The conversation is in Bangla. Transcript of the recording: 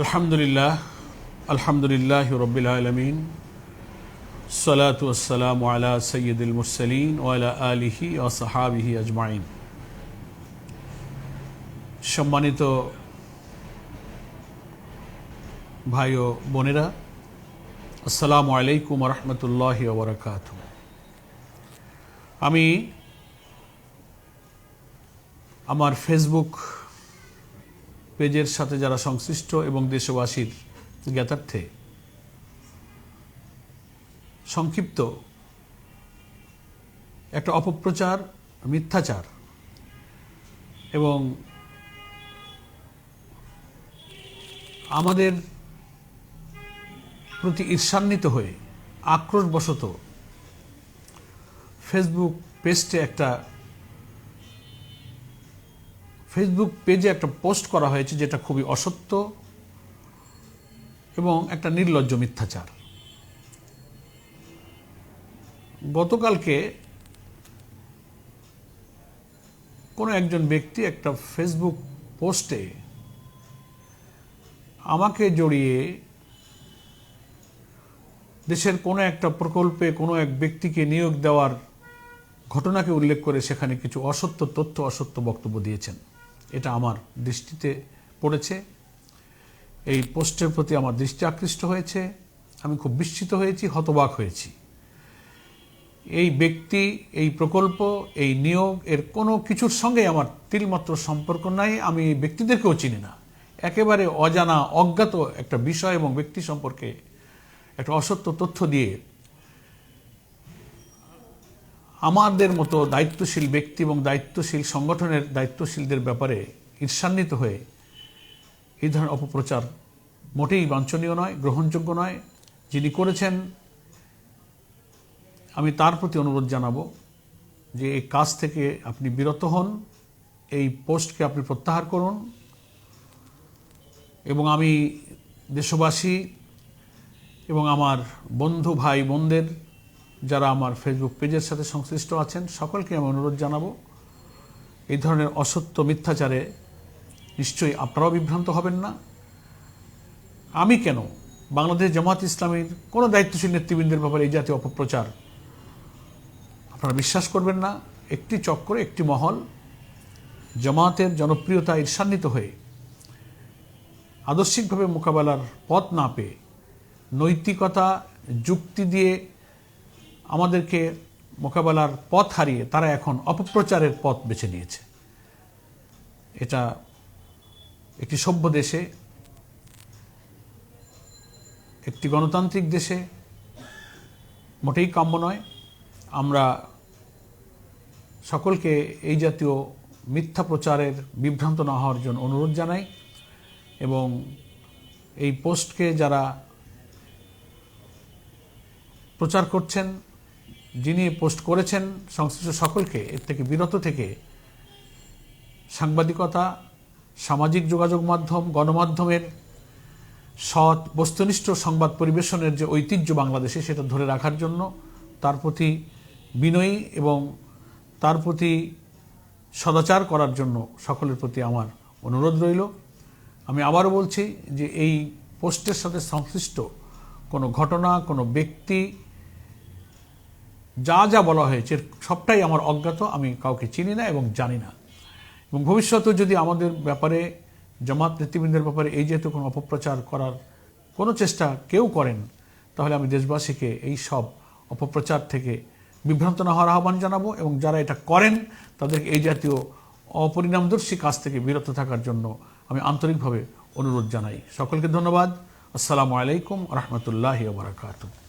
আলহামদুলিল্লাহ আলহামদুলিল্লাহ রবিল আলমিন, সালাত ওসালাম আলা সৈয়দুল মুরসলিন ওয়ালা আলিহি ও সাহাবিহি আজমাইন। সম্মানিত ভাই ও বোনেরা, আসসালামু আলাইকুম রহমতুল্লাহ ওবরাকাত আমি আমার ফেসবুক পেজের সাথে যারা সংশ্লিষ্ট এবং দেশবাসীর জ্ঞাতার্থে। সংক্ষিপ্ত। একটা অপপ্রচার, মিথ্যাচার এবং আমাদের প্রতি ঈর্ষান্বিত হয়ে আক্রোশবশত ফেসবুক পেজটে একটা ফেসবুক পেজে একটা পোস্ট করা হয়েছে যেটা খুবই অসত্য এবং একটা নির্লজ্জ মিথ্যাচার। গতকালকে কোনো একজন ব্যক্তি একটা ফেসবুক পোস্টে আমাকে জড়িয়ে দেশের কোনো একটা প্রকল্পে কোনো এক ব্যক্তিকে নিয়োগ দেওয়ার ঘটনাকে উল্লেখ করে সেখানে কিছু অসত্য তথ্য, অসত্য বক্তব্য দিয়েছেন। এটা আমার দৃষ্টিতে পড়েছে। এই পোস্টের প্রতি আমার দৃষ্টি আকৃষ্ট হয়েছে। আমি খুব বিস্মিত হয়েছি, হতবাক হয়েছি। এই ব্যক্তি, এই প্রকল্প, এই নিয়োগ, এর কোনো কিছুর সঙ্গে আমার তিলমাত্র সম্পর্ক নাই। আমি এই ব্যক্তিদেরকেও চিনি না। একেবারে অজানা, অজ্ঞাত একটা বিষয় এবং ব্যক্তি সম্পর্কে একটা অসত্য তথ্য দিয়ে আমাদের মতো দায়িত্বশীল ব্যক্তি এবং দায়িত্বশীল সংগঠনের দায়িত্বশীলদের ব্যাপারে ঈর্ষান্বিত হয়ে এই ধরনের অপপ্রচার মোটেই বাঞ্ছনীয় নয়, গ্রহণযোগ্য নয়। যিনি করেছেন, আমি তার প্রতি অনুরোধ জানাব যে এই কাজ থেকে আপনি বিরত হন, এই পোস্টকে আপনি প্রত্যাহার করুন এবং আমি দেশবাসী এবং আমার বন্ধু ভাই বোনদের যারা আমার ফেসবুক পেজের সাথে সংশ্লিষ্ট আছেন, সকলকে আমি অনুরোধ জানাব, এই ধরনের অসত্য মিথ্যাচারে নিশ্চয়ই আপনারাও বিভ্রান্ত হবেন না। আমি কেন? বাংলাদেশ জামাত ইসলামীর কোনো দায়িত্বশীল নেতৃবৃন্দের ব্যাপারে এই জাতীয় অপপ্রচার আপনারা বিশ্বাস করবেন না। একটি চক্র একটি মহল জামাতের জনপ্রিয়তা ঈর্ষান্বিত হয়ে আদর্শিকভাবে মোকাবেলার পথ না পেয়ে নৈতিকতা, যুক্তি দিয়ে আমাদেরকে মোকাবেলার পথ হারিয়ে তারা এখন অপপ্রচারের পথ বেছে নিয়েছে। এটা একটি সভ্য দেশে, একটি গণতান্ত্রিক দেশে মোটেই কাম্য নয়। আমরা সকলকে এই জাতীয় মিথ্যা প্রচারের বিভ্রান্ত না হওয়ার জন্য অনুরোধ জানাই এবং এই পোস্টকে যারা প্রচার করছেন যিনি পোস্ট করেছেন সংশ্লিষ্ট সকলকে, এর থেকে বিরত থেকে সাংবাদিকতা, সামাজিক যোগাযোগ মাধ্যম, গণমাধ্যমের সৎ, বস্তুনিষ্ঠ সংবাদ পরিবেশনের যে ঐতিহ্য বাংলাদেশে, সেটা ধরে রাখার জন্য তার প্রতি বিনয়ী এবং তার প্রতি সদাচার করার জন্য সকলের প্রতি আমার অনুরোধ রইল। আমি আবারও বলছি যে এই পোস্টের সাথে সংশ্লিষ্ট কোনো ঘটনা, কোনো ব্যক্তি যা যা বলা হয়েছে সবটাই আমার অজ্ঞাত, আমি কাউকে চিনি না এবং জানি না। এবং ভবিষ্যতেও যদি আমাদের ব্যাপারে, জামাত নেতৃবৃন্দের ব্যাপারে এই যেহেতু কোনো অপপ্রচার করার কোনো চেষ্টা কেউ করেন, তাহলে আমি দেশবাসীকে এই সব অপপ্রচার থেকে বিভ্রান্ত না হওয়ার আহ্বান জানাব এবং যারা এটা করেন, তাদেরকে এই জাতীয় অপরিণামদর্শী কাজ থেকে বিরত থাকার জন্য আমি আন্তরিকভাবে অনুরোধ জানাই। সকলকে ধন্যবাদ। আসসালামু আলাইকুম রহমতুল্লাহ বারাকাতুহ।